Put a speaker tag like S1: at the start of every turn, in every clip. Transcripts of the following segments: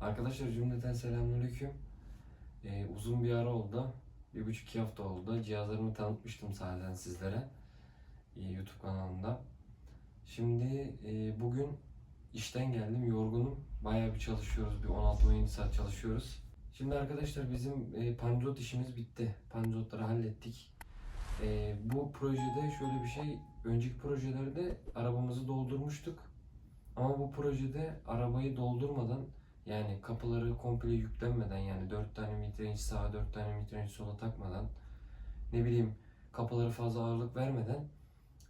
S1: Arkadaşlar cümleten selamünaleyküm. Ee, uzun bir ara oldu. Bir buçuk iki hafta oldu. Cihazlarımı tanıtmıştım zaten sizlere. ee, YouTube kanalımda. Şimdi e, bugün işten geldim. Yorgunum. Bayağı bir çalışıyoruz. Bir 16-17 saat çalışıyoruz. Şimdi arkadaşlar bizim e, panzot işimiz bitti. Panzotları hallettik. E, bu projede şöyle bir şey. Önceki projelerde arabamızı doldurmuştuk. Ama bu projede arabayı doldurmadan yani kapıları komple yüklenmeden yani 4 tane inç sağa 4 tane inç sola takmadan ne bileyim kapıları fazla ağırlık vermeden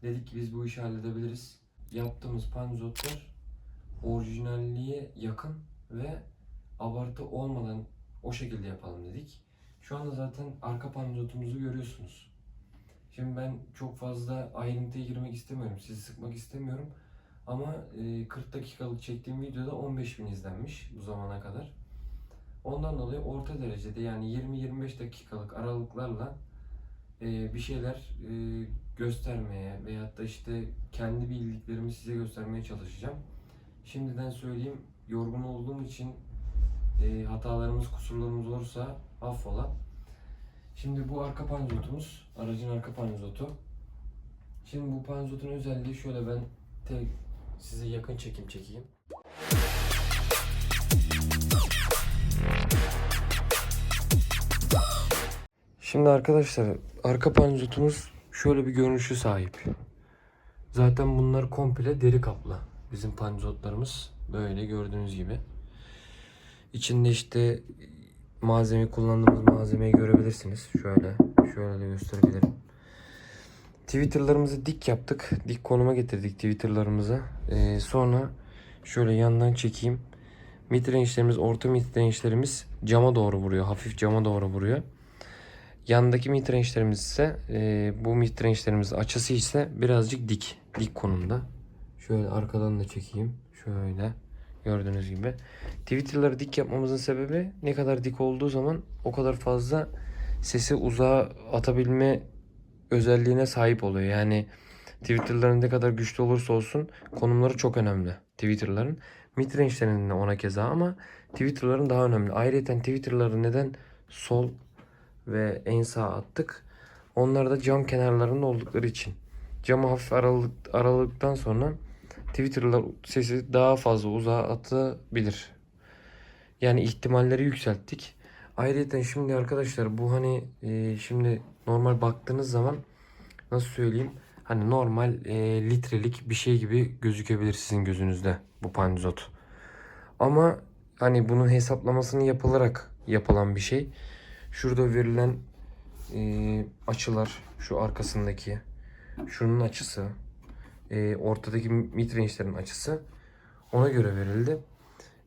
S1: dedik ki biz bu işi halledebiliriz. Yaptığımız panzotlar orijinalliğe yakın ve abartı olmadan o şekilde yapalım dedik. Şu anda zaten arka panzotumuzu görüyorsunuz. Şimdi ben çok fazla ayrıntıya girmek istemiyorum. Sizi sıkmak istemiyorum. Ama e, 40 dakikalık çektiğim videoda 15 bin izlenmiş bu zamana kadar. Ondan dolayı orta derecede yani 20-25 dakikalık aralıklarla e, bir şeyler e, göstermeye veyahut da işte kendi bildiklerimi size göstermeye çalışacağım. Şimdiden söyleyeyim yorgun olduğum için e, hatalarımız, kusurlarımız olursa affola. Şimdi bu arka panzotumuz, aracın arka panzotu. Şimdi bu panzotun özelliği şöyle ben tek size yakın çekim çekeyim. Şimdi arkadaşlar arka panzotumuz şöyle bir görünüşü sahip. Zaten bunlar komple deri kaplı. Bizim panzotlarımız böyle gördüğünüz gibi. İçinde işte malzeme kullandığımız malzemeyi görebilirsiniz. Şöyle, şöyle de gösterebilirim. Twitter'larımızı dik yaptık. Dik konuma getirdik Twitter'larımızı. Ee, sonra şöyle yandan çekeyim. Midrange'lerimiz, orta midrange'lerimiz cama doğru vuruyor. Hafif cama doğru vuruyor. Yandaki midrange'lerimiz ise e, bu midrange'lerimiz açısı ise birazcık dik. Dik konumda. Şöyle arkadan da çekeyim. Şöyle. Gördüğünüz gibi. Twitter'ları dik yapmamızın sebebi ne kadar dik olduğu zaman o kadar fazla sesi uzağa atabilme özelliğine sahip oluyor. Yani Twitter'ların ne kadar güçlü olursa olsun konumları çok önemli. Twitter'ların. Midrange'lerinin de ona keza ama Twitter'ların daha önemli. Ayrıca Twitter'ları neden sol ve en sağ attık? Onlar da cam kenarlarında oldukları için. Camı hafif aralık, aralıktan sonra Twitter'lar sesi daha fazla uzağa atabilir. Yani ihtimalleri yükselttik. Ayrıca şimdi arkadaşlar bu hani e, şimdi normal baktığınız zaman nasıl söyleyeyim hani normal e, litrelik bir şey gibi gözükebilir sizin gözünüzde bu panzot. Ama hani bunun hesaplamasını yapılarak yapılan bir şey. Şurada verilen e, açılar şu arkasındaki şunun açısı e, ortadaki midrange'lerin açısı ona göre verildi.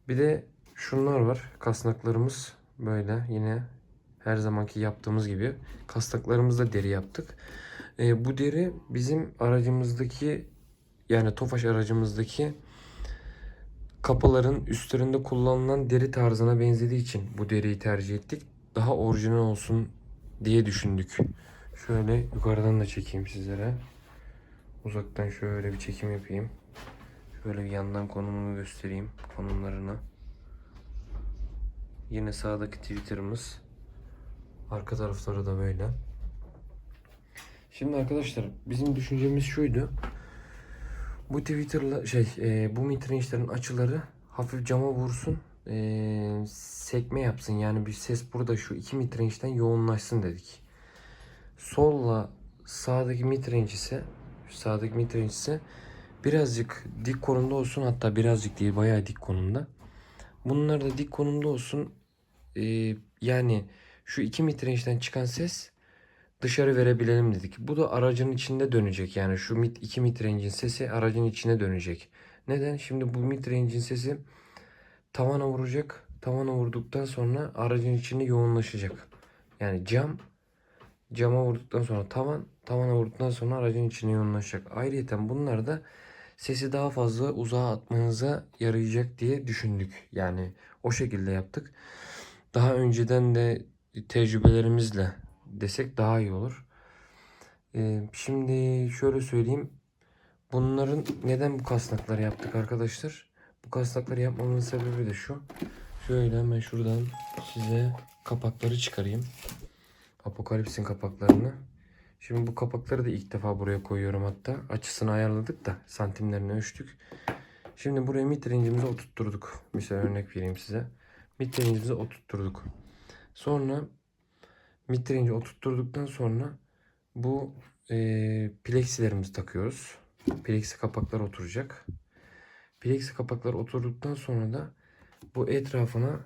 S1: Bir de şunlar var kasnaklarımız böyle yine her zamanki yaptığımız gibi kasnaklarımızda deri yaptık. E, bu deri bizim aracımızdaki yani Tofaş aracımızdaki kapıların üstlerinde kullanılan deri tarzına benzediği için bu deriyi tercih ettik. Daha orijinal olsun diye düşündük. Şöyle yukarıdan da çekeyim sizlere. Uzaktan şöyle bir çekim yapayım. Şöyle bir yandan konumunu göstereyim. Konumlarını. Yine sağdaki Twitter'ımız. Arka tarafları da böyle. Şimdi arkadaşlar bizim düşüncemiz şuydu. Bu Twitter'la şey e, bu midrange'lerin açıları hafif cama vursun. E, sekme yapsın. Yani bir ses burada şu iki midrange'den yoğunlaşsın dedik. Solla sağdaki midrange ise sağdaki midrange ise birazcık dik konumda olsun. Hatta birazcık değil bayağı dik konumda. Bunlar da dik konumda olsun. E, yani şu iki midrange'den çıkan ses dışarı verebilelim dedik. Bu da aracın içinde dönecek. Yani şu mid, iki midrange'in sesi aracın içine dönecek. Neden? Şimdi bu midrange'in sesi tavana vuracak. Tavana vurduktan sonra aracın içinde yoğunlaşacak. Yani cam cama vurduktan sonra tavan tavana vurduktan sonra aracın içine yoğunlaşacak. Ayrıca bunlar da sesi daha fazla uzağa atmanıza yarayacak diye düşündük. Yani o şekilde yaptık. Daha önceden de tecrübelerimizle desek daha iyi olur. Ee, şimdi şöyle söyleyeyim. Bunların neden bu kasnakları yaptık arkadaşlar? Bu kasnakları yapmamın sebebi de şu. Şöyle hemen şuradan size kapakları çıkarayım. Apokalipsin kapaklarını. Şimdi bu kapakları da ilk defa buraya koyuyorum hatta. Açısını ayarladık da santimlerini ölçtük. Şimdi buraya mitrincimizi oturtturduk. Mesela örnek vereyim size. Mitrincimizi oturtturduk. Sonra mitrinci oturtturduktan sonra bu e, plexilerimizi takıyoruz. Plexi kapaklar oturacak. Plexi kapaklar oturduktan sonra da bu etrafına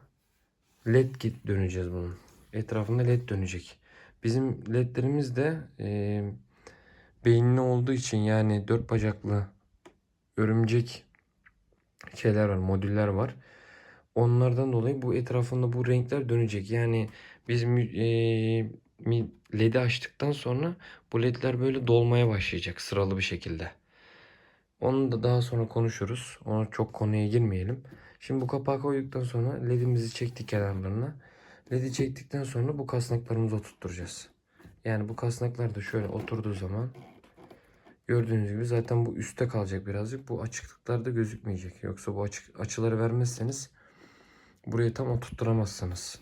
S1: led git döneceğiz bunun. Etrafında led dönecek. Bizim ledlerimiz de e, beyinli olduğu için yani dört bacaklı örümcek şeyler var, modüller var. Onlardan dolayı bu etrafında bu renkler dönecek. Yani biz e, LED'i açtıktan sonra bu LED'ler böyle dolmaya başlayacak sıralı bir şekilde. Onu da daha sonra konuşuruz. Ona çok konuya girmeyelim. Şimdi bu kapağı koyduktan sonra LED'imizi çektik kenarlarına. LED'i çektikten sonra bu kasnaklarımızı oturtturacağız. Yani bu kasnaklar da şöyle oturduğu zaman gördüğünüz gibi zaten bu üstte kalacak birazcık. Bu açıklıklarda gözükmeyecek. Yoksa bu açık, açıları vermezseniz burayı tam oturtturamazsınız.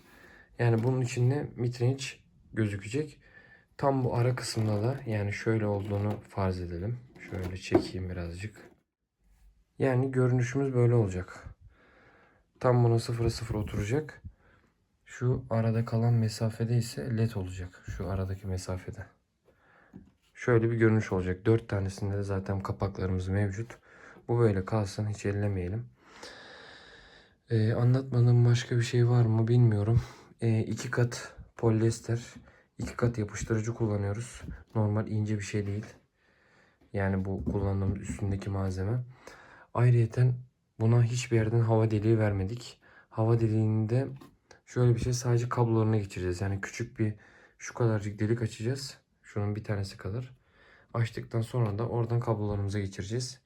S1: Yani bunun içinde mitrenç gözükecek. Tam bu ara kısımda da yani şöyle olduğunu farz edelim. Şöyle çekeyim birazcık. Yani görünüşümüz böyle olacak. Tam buna sıfıra sıfır oturacak. Şu arada kalan mesafede ise led olacak. Şu aradaki mesafede. Şöyle bir görünüş olacak. Dört tanesinde de zaten kapaklarımız mevcut. Bu böyle kalsın. Hiç ellemeyelim. Ee, anlatmadığım başka bir şey var mı bilmiyorum. Ee, iki kat polyester, iki kat yapıştırıcı kullanıyoruz. Normal ince bir şey değil. Yani bu kullandığımız üstündeki malzeme. Ayrıyeten buna hiçbir yerden hava deliği vermedik. Hava deliğinde şöyle bir şey sadece kablolarına geçireceğiz. Yani küçük bir şu kadarcık delik açacağız. Şunun bir tanesi kadar. Açtıktan sonra da oradan kablolarımıza geçireceğiz.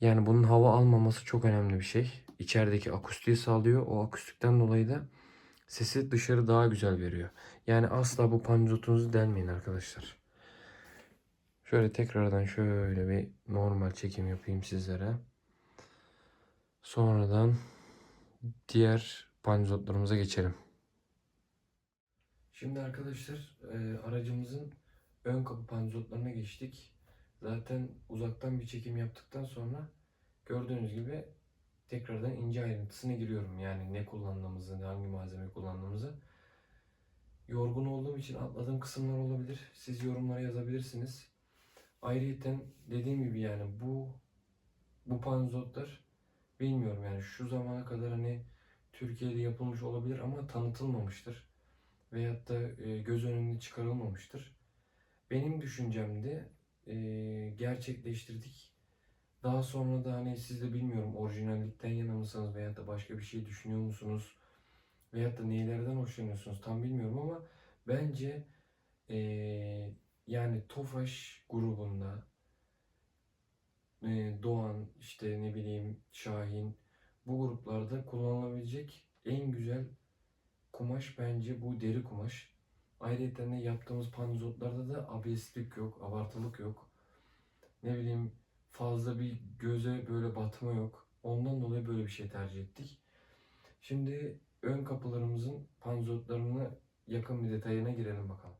S1: Yani bunun hava almaması çok önemli bir şey. İçerideki akustiği sağlıyor. O akustikten dolayı da sesi dışarı daha güzel veriyor. Yani asla bu panzotunuzu delmeyin arkadaşlar. Şöyle tekrardan şöyle bir normal çekim yapayım sizlere. Sonradan diğer panzotlarımıza geçelim. Şimdi arkadaşlar e, aracımızın ön kapı panzotlarına geçtik. Zaten uzaktan bir çekim yaptıktan sonra gördüğünüz gibi tekrardan ince ayrıntısına giriyorum. Yani ne kullandığımızı, hangi malzeme kullandığımızı. Yorgun olduğum için atladığım kısımlar olabilir. Siz yorumlara yazabilirsiniz. Ayrıyeten dediğim gibi yani bu bu panzotlar bilmiyorum yani şu zamana kadar hani Türkiye'de yapılmış olabilir ama tanıtılmamıştır. Veyahut da e, göz önüne çıkarılmamıştır. Benim düşüncemde e, gerçekleştirdik. Daha sonra da hani siz de bilmiyorum orijinallikten yana mısınız veyahut da başka bir şey düşünüyor musunuz? Veyahut da neylerden hoşlanıyorsunuz tam bilmiyorum ama bence e, yani Tofaş grubunda e, Doğan işte ne bileyim Şahin bu gruplarda kullanılabilecek en güzel kumaş bence bu deri kumaş. Ayrıca de yaptığımız panzotlarda da abeslik yok, abartılık yok. Ne bileyim fazla bir göze böyle batma yok. Ondan dolayı böyle bir şey tercih ettik. Şimdi ön kapılarımızın panzotlarını yakın bir detayına girelim bakalım.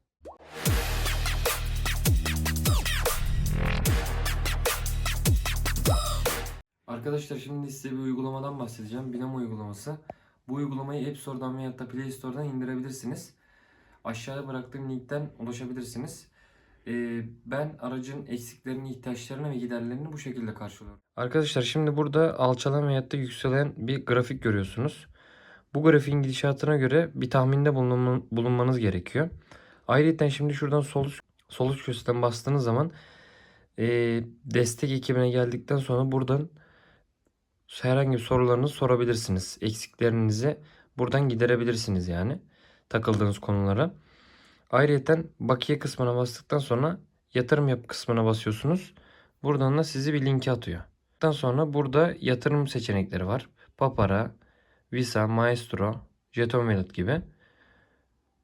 S1: Arkadaşlar şimdi size bir uygulamadan bahsedeceğim. Binem uygulaması. Bu uygulamayı App Store'dan veya da Play Store'dan indirebilirsiniz. Aşağıya bıraktığım linkten ulaşabilirsiniz. Ee, ben aracın eksiklerini, ihtiyaçlarını ve giderlerini bu şekilde karşılıyorum. Arkadaşlar şimdi burada alçalan veya da yükselen bir grafik görüyorsunuz. Bu grafiğin gidişatına göre bir tahminde bulunma- bulunmanız gerekiyor. Ayrıca şimdi şuradan sol üst, sol üst köşeden bastığınız zaman ee, destek ekibine geldikten sonra buradan herhangi bir sorularınızı sorabilirsiniz. Eksiklerinizi buradan giderebilirsiniz yani takıldığınız konulara. Ayrıca bakiye kısmına bastıktan sonra yatırım yap kısmına basıyorsunuz. Buradan da sizi bir linke atıyor. Daha sonra burada yatırım seçenekleri var. Papara, Visa, Maestro, Jeton Wallet gibi.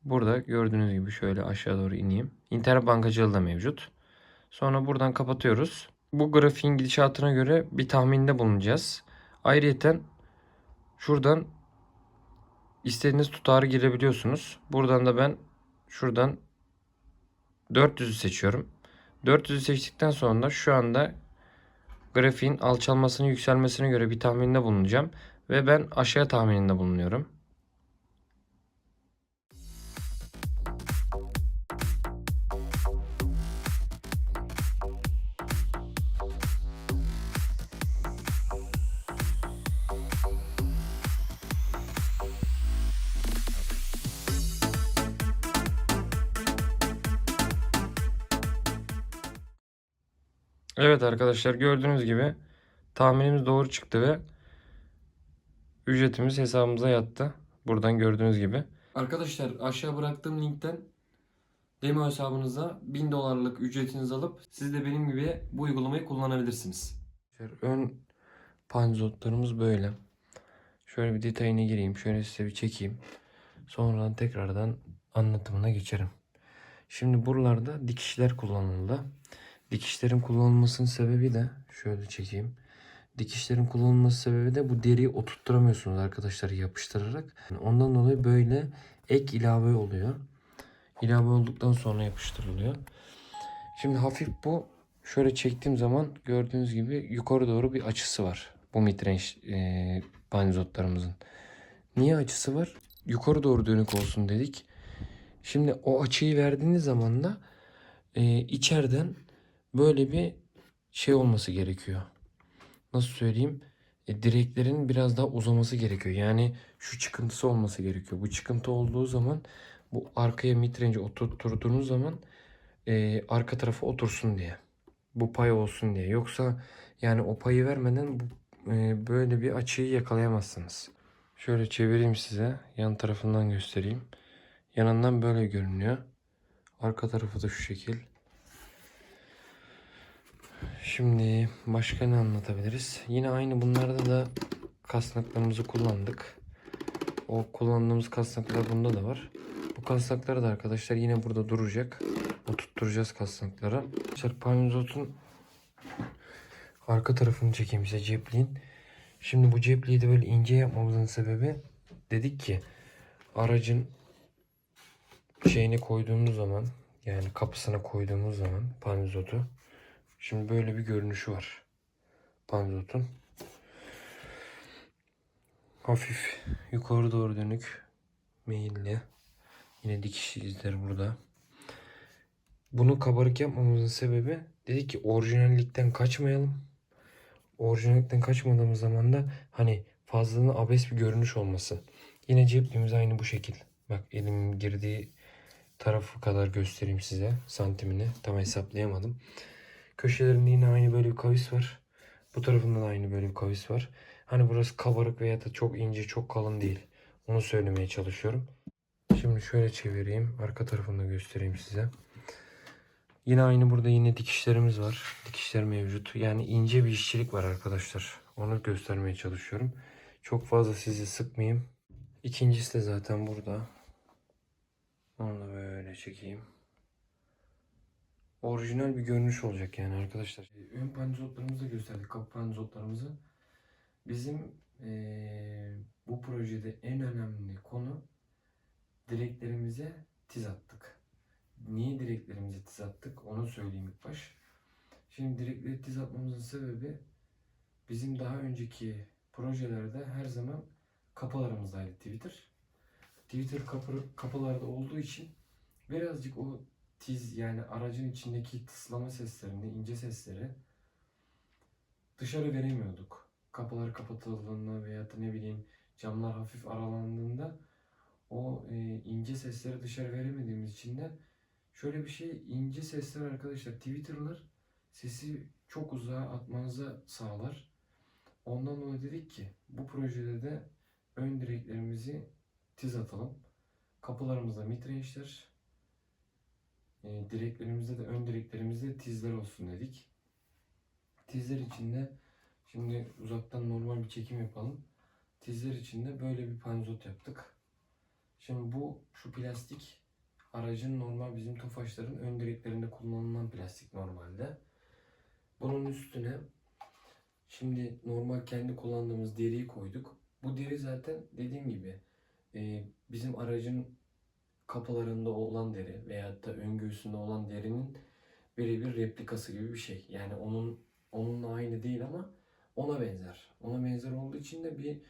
S1: Burada gördüğünüz gibi şöyle aşağı doğru ineyim. İnternet bankacılığı da mevcut. Sonra buradan kapatıyoruz. Bu grafiğin gidişatına göre bir tahminde bulunacağız. Ayrıyeten şuradan istediğiniz tutarı girebiliyorsunuz. Buradan da ben şuradan 400'ü seçiyorum. 400'ü seçtikten sonra şu anda grafiğin alçalmasını yükselmesine göre bir tahminde bulunacağım. Ve ben aşağı tahmininde bulunuyorum. Evet arkadaşlar gördüğünüz gibi tahminimiz doğru çıktı ve ücretimiz hesabımıza yattı. Buradan gördüğünüz gibi. Arkadaşlar aşağı bıraktığım linkten demo hesabınıza 1000 dolarlık ücretinizi alıp siz de benim gibi bu uygulamayı kullanabilirsiniz. Ön panzotlarımız böyle. Şöyle bir detayına gireyim. Şöyle size bir çekeyim. Sonra tekrardan anlatımına geçerim. Şimdi buralarda dikişler kullanıldı. Dikişlerin kullanılmasının sebebi de şöyle çekeyim. Dikişlerin kullanılması sebebi de bu deriyi oturtturamıyorsunuz arkadaşlar yapıştırarak. Ondan dolayı böyle ek ilave oluyor. İlave olduktan sonra yapıştırılıyor. Şimdi hafif bu şöyle çektiğim zaman gördüğünüz gibi yukarı doğru bir açısı var. Bu midrange e, panzotlarımızın. Niye açısı var? Yukarı doğru dönük olsun dedik. Şimdi o açıyı verdiğiniz zaman da e, içeriden böyle bir şey olması gerekiyor. Nasıl söyleyeyim? E, direklerin biraz daha uzaması gerekiyor. Yani şu çıkıntısı olması gerekiyor. Bu çıkıntı olduğu zaman bu arkaya midrange'i oturtturduğunuz zaman e, arka tarafa otursun diye. Bu pay olsun diye. Yoksa yani o payı vermeden bu, e, böyle bir açıyı yakalayamazsınız. Şöyle çevireyim size. Yan tarafından göstereyim. Yanından böyle görünüyor. Arka tarafı da şu şekil. Şimdi başka ne anlatabiliriz? Yine aynı bunlarda da kasnaklarımızı kullandık. O kullandığımız kasnaklar bunda da var. Bu kasnakları da arkadaşlar yine burada duracak. Oturtturacağız kasnakları. Arkadaşlar Palmizot'un arka tarafını çekeyim size cepliğin. Şimdi bu cepliği de böyle ince yapmamızın sebebi dedik ki aracın şeyini koyduğumuz zaman yani kapısına koyduğumuz zaman panzotu şimdi böyle bir görünüşü var. Panzotun. Hafif yukarı doğru dönük meyilli. Yine dikiş izleri burada. Bunu kabarık yapmamızın sebebi dedik ki orijinallikten kaçmayalım. Orijinallikten kaçmadığımız zaman da hani fazlalığına abes bir görünüş olmasın yine cepliğimiz aynı bu şekil. Bak elimin girdiği tarafı kadar göstereyim size. Santimini tam hesaplayamadım. Köşelerinde yine aynı böyle bir kavis var. Bu tarafında da aynı böyle bir kavis var. Hani burası kabarık veya da çok ince çok kalın değil. Onu söylemeye çalışıyorum. Şimdi şöyle çevireyim. Arka tarafını da göstereyim size. Yine aynı burada yine dikişlerimiz var. Dikişler mevcut. Yani ince bir işçilik var arkadaşlar. Onu göstermeye çalışıyorum. Çok fazla sizi sıkmayayım. İkincisi de zaten burada. Onu da böyle çekeyim. Orijinal bir görünüş olacak yani arkadaşlar. Ön panzotlarımızı da gösterdik. Kapı panzotlarımızı. Bizim eee, bu projede en önemli konu direklerimize tiz attık. Niye direklerimize tiz attık onu söyleyeyim ilk baş. Şimdi direkleri tiz atmamızın sebebi bizim daha önceki projelerde her zaman kapılarımızdaydı Twitter. Twitter kapı, kapılarda olduğu için birazcık o tiz yani aracın içindeki tıslama seslerini, ince sesleri dışarı veremiyorduk. Kapılar kapatıldığında veya da ne bileyim camlar hafif aralandığında o e, ince sesleri dışarı veremediğimiz için de şöyle bir şey ince sesler arkadaşlar Twitter'lar sesi çok uzağa atmanıza sağlar. Ondan dolayı dedik ki bu projede de ön direklerimizi tiz atalım. Kapılarımızda midrange'ler, e, direklerimizde de ön direklerimizde tizler olsun dedik. Tizler içinde şimdi uzaktan normal bir çekim yapalım. Tizler içinde böyle bir panzot yaptık. Şimdi bu şu plastik aracın normal bizim tofaşların ön direklerinde kullanılan plastik normalde. Bunun üstüne şimdi normal kendi kullandığımız deriyi koyduk. Bu deri zaten dediğim gibi e, bizim aracın kapılarında olan deri veyahut da ön göğsünde olan derinin birebir replikası gibi bir şey. Yani onun onunla aynı değil ama ona benzer. Ona benzer olduğu için de bir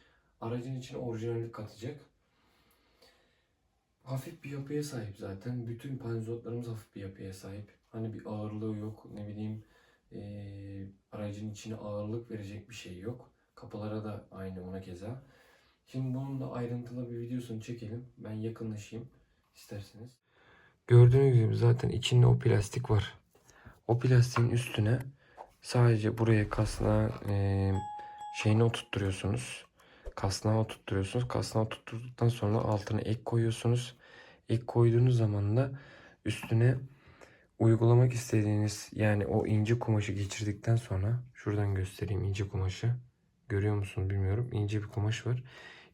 S1: aracın içine orijinallik katacak. Hafif bir yapıya sahip zaten. Bütün panzotlarımız hafif bir yapıya sahip. Hani bir ağırlığı yok. Ne bileyim eee, aracın içine ağırlık verecek bir şey yok. Kapılara da aynı ona keza. Şimdi bunun da ayrıntılı bir videosunu çekelim. Ben yakınlaşayım isterseniz. Gördüğünüz gibi zaten içinde o plastik var. O plastiğin üstüne sadece buraya kasnağı eee şeyini oturtturuyorsunuz. Kasnağı oturtturuyorsunuz. Kasnağı oturtturduktan sonra altına ek koyuyorsunuz. Ek koyduğunuz zaman da üstüne uygulamak istediğiniz yani o ince kumaşı geçirdikten sonra şuradan göstereyim ince kumaşı. Görüyor musunuz bilmiyorum. İnce bir kumaş var.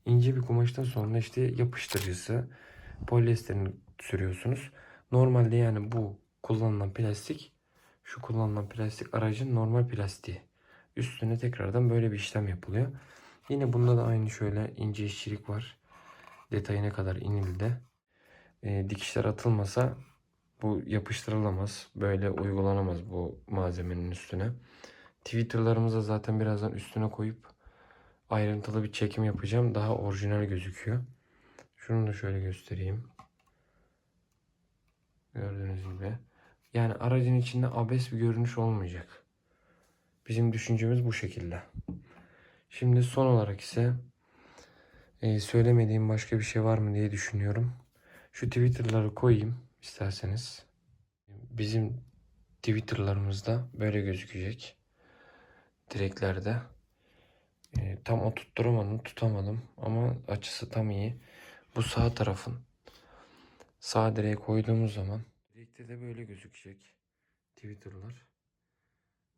S1: İnce bir kumaştan sonra işte yapıştırıcısı polyesterini sürüyorsunuz. Normalde yani bu kullanılan plastik şu kullanılan plastik aracın normal plastiği. Üstüne tekrardan böyle bir işlem yapılıyor. Yine bunda da aynı şöyle ince işçilik var. Detayına kadar inildi. Ee, dikişler atılmasa bu yapıştırılamaz. Böyle uygulanamaz bu malzemenin üstüne. Twitter'larımıza zaten birazdan üstüne koyup ayrıntılı bir çekim yapacağım. Daha orijinal gözüküyor. Şunu da şöyle göstereyim. Gördüğünüz gibi. Yani aracın içinde abes bir görünüş olmayacak. Bizim düşüncemiz bu şekilde. Şimdi son olarak ise e, söylemediğim başka bir şey var mı diye düşünüyorum. Şu Twitter'ları koyayım isterseniz. Bizim Twitter'larımızda böyle gözükecek. Direklerde. E, tam oturtturamadım, tutamadım ama açısı tam iyi. Bu sağ tarafın sağ direğe koyduğumuz zaman direkte de böyle gözükecek Twitter'lar.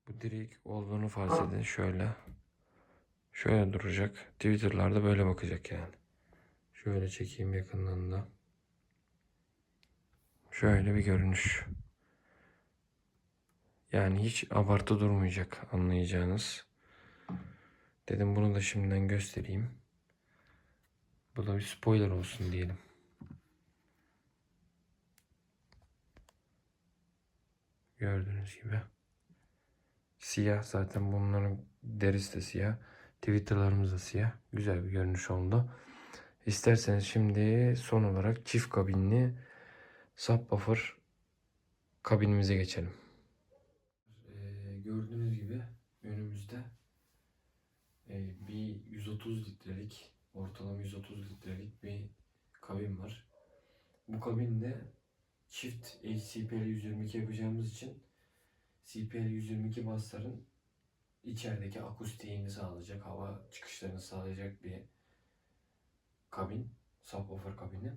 S1: Bu direk olduğunu farz edin şöyle. Şöyle duracak. Twitter'larda böyle bakacak yani. Şöyle çekeyim yakından da. Şöyle bir görünüş. Yani hiç abartı durmayacak anlayacağınız. Dedim bunu da şimdiden göstereyim. Bu da bir spoiler olsun diyelim. Gördüğünüz gibi. Siyah zaten bunların derisi de siyah. Twitter'larımız da siyah. Güzel bir görünüş oldu. İsterseniz şimdi son olarak çift kabinli subwoofer kabinimize geçelim. Ee, gördüğünüz gibi önümüzde e, bir 130 litrelik ortalama 130 litrelik bir kabin var. Bu kabinde çift HCPL 122 yapacağımız için CPL 122 basların içerideki akustiğini sağlayacak, hava çıkışlarını sağlayacak bir kabin, subwoofer kabini.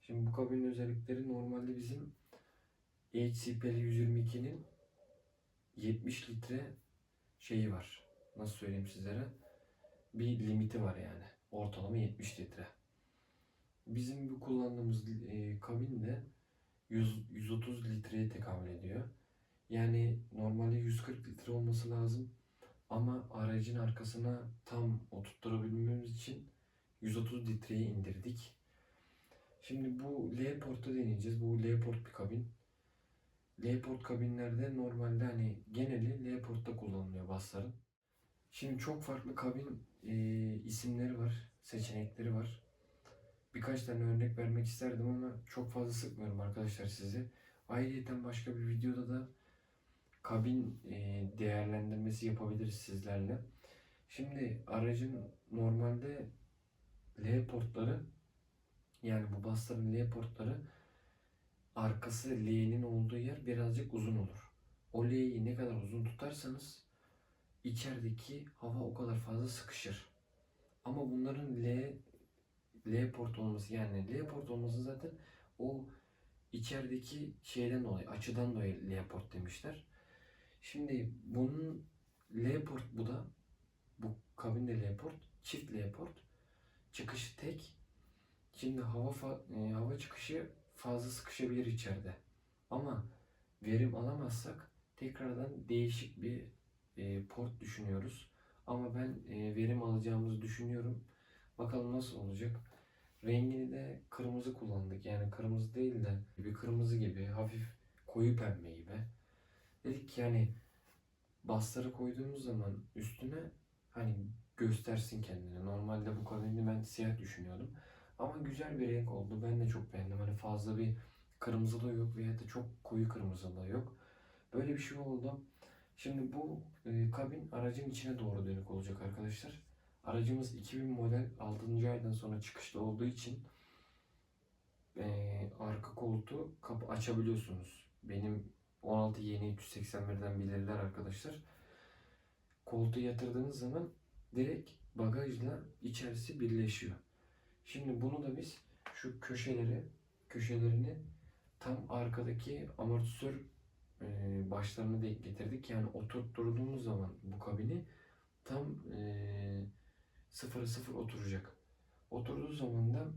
S1: Şimdi bu kabinin özellikleri normalde bizim HCPL 122'nin 70 litre şeyi var. Nasıl söyleyeyim sizlere? Bir limiti var yani. Ortalama 70 litre. Bizim bu kullandığımız e, kabin de 100, 130 litreye tekabül ediyor. Yani normalde 140 litre olması lazım. Ama aracın arkasına tam oturtturabilmemiz için 130 litreye indirdik. Şimdi bu L-Port'ta deneyeceğiz. Bu L-Port bir kabin. L-Port kabinlerde normalde hani geneli L-Port'ta kullanılıyor basların. Şimdi çok farklı kabin e, isimleri var, seçenekleri var. Birkaç tane örnek vermek isterdim ama çok fazla sıkmıyorum arkadaşlar sizi. Ayrıca başka bir videoda da kabin e, değerlendirmesi yapabiliriz sizlerle. Şimdi aracın normalde L portları yani bu basların L portları arkası L'nin olduğu yer birazcık uzun olur. O L'yi ne kadar uzun tutarsanız içerideki hava o kadar fazla sıkışır. Ama bunların L L port olması yani L port olması zaten o içerideki şeyden dolayı açıdan dolayı L port demişler. Şimdi bunun L port bu da bu kabinde L port çift L port çıkışı tek. Şimdi hava e, hava çıkışı fazla sıkışabilir içeride. Ama verim alamazsak tekrardan değişik bir e, port düşünüyoruz. Ama ben e, verim alacağımızı düşünüyorum. Bakalım nasıl olacak. Rengini de kırmızı kullandık. Yani kırmızı değil de bir kırmızı gibi hafif koyu pembe gibi. Dedik ki yani basları koyduğumuz zaman üstüne hani göstersin kendini. Normalde bu kabini ben siyah düşünüyordum. Ama güzel bir renk oldu. Ben de çok beğendim. Hani fazla bir kırmızılığı yok veya da çok koyu kırmızılığı yok. Böyle bir şey oldu. Şimdi bu e, kabin aracın içine doğru dönük olacak arkadaşlar. Aracımız 2000 model 6. aydan sonra çıkışta olduğu için e, arka koltuğu kapı açabiliyorsunuz. Benim 16 yeni 381'den bilirler arkadaşlar. Koltuğu yatırdığınız zaman direkt bagajla içerisi birleşiyor. Şimdi bunu da biz şu köşeleri köşelerini tam arkadaki amortisör başlarını denk getirdik. Yani oturtturduğumuz zaman bu kabini tam sıfıra sıfır oturacak. Oturduğu zaman da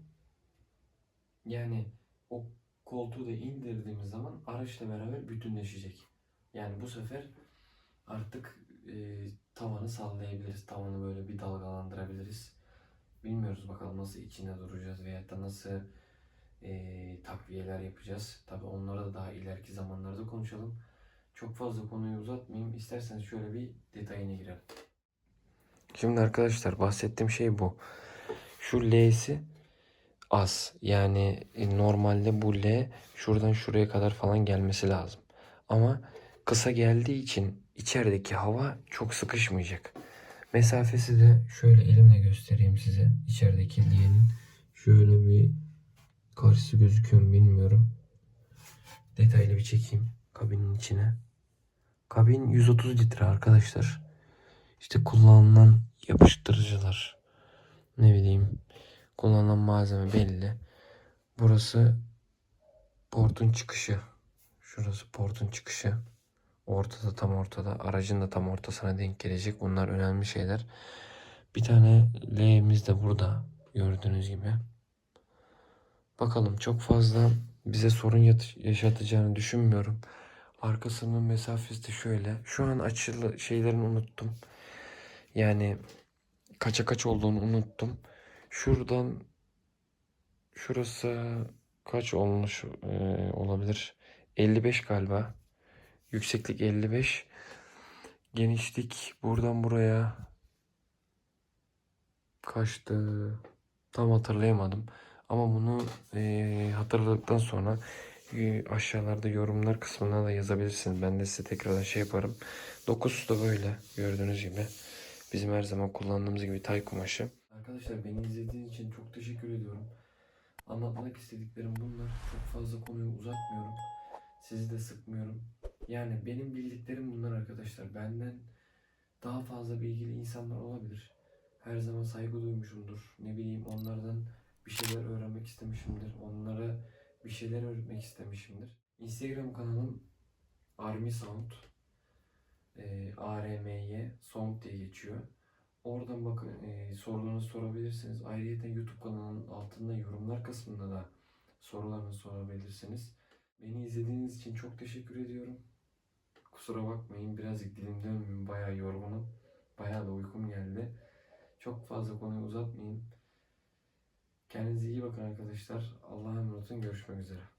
S1: yani o koltuğu da indirdiğimiz zaman araçla beraber bütünleşecek. Yani bu sefer artık e, tavanı sallayabiliriz. Tavanı böyle bir dalgalandırabiliriz. Bilmiyoruz bakalım nasıl içinde duracağız veyahut da nasıl e, takviyeler yapacağız. Tabi onları da daha ileriki zamanlarda konuşalım. Çok fazla konuyu uzatmayayım. İsterseniz şöyle bir detayına girelim. Şimdi arkadaşlar bahsettiğim şey bu. Şu L'si az. Yani e, normalde bu L şuradan şuraya kadar falan gelmesi lazım. Ama kısa geldiği için içerideki hava çok sıkışmayacak. Mesafesi de şöyle elimle göstereyim size. İçerideki L'nin şöyle bir karşısı gözüküyor mu bilmiyorum. Detaylı bir çekeyim kabinin içine. Kabin 130 litre arkadaşlar. İşte kullanılan yapıştırıcılar. Ne bileyim. Kullanılan malzeme belli. Burası portun çıkışı. Şurası portun çıkışı. Ortada tam ortada. Aracın da tam ortasına denk gelecek. Bunlar önemli şeyler. Bir tane L'miz de burada. Gördüğünüz gibi. Bakalım çok fazla bize sorun yaşatacağını düşünmüyorum. Arkasının mesafesi de şöyle. Şu an açılı şeylerini unuttum. Yani kaça kaç olduğunu unuttum. Şuradan şurası kaç olmuş e, olabilir? 55 galiba. Yükseklik 55. Genişlik buradan buraya kaçtı? Tam hatırlayamadım. Ama bunu e, hatırladıktan sonra e, aşağılarda yorumlar kısmına da yazabilirsiniz. Ben de size tekrardan şey yaparım. Dokusu da böyle gördüğünüz gibi. Bizim her zaman kullandığımız gibi tay kumaşı. Arkadaşlar beni izlediğiniz için çok teşekkür ediyorum. Anlatmak istediklerim bunlar. Çok fazla konuyu uzatmıyorum. Sizi de sıkmıyorum. Yani benim bildiklerim bunlar arkadaşlar. Benden daha fazla bilgili insanlar olabilir. Her zaman saygı duymuşumdur. Ne bileyim onlardan bir şeyler öğrenmek istemişimdir. Onlara bir şeyler öğretmek istemişimdir. Instagram kanalım Army Sound. E, ARMY Sound diye geçiyor. Oradan bakın e, sorularınızı sorabilirsiniz. Ayrıca YouTube kanalının altında yorumlar kısmında da sorularınızı sorabilirsiniz. Beni izlediğiniz için çok teşekkür ediyorum. Kusura bakmayın birazcık dilim dönmüyor. Bayağı yorgunum. Bayağı da uykum geldi. Çok fazla konuyu uzatmayayım. Kendinize iyi bakın arkadaşlar. Allah'a emanet olun. Görüşmek üzere.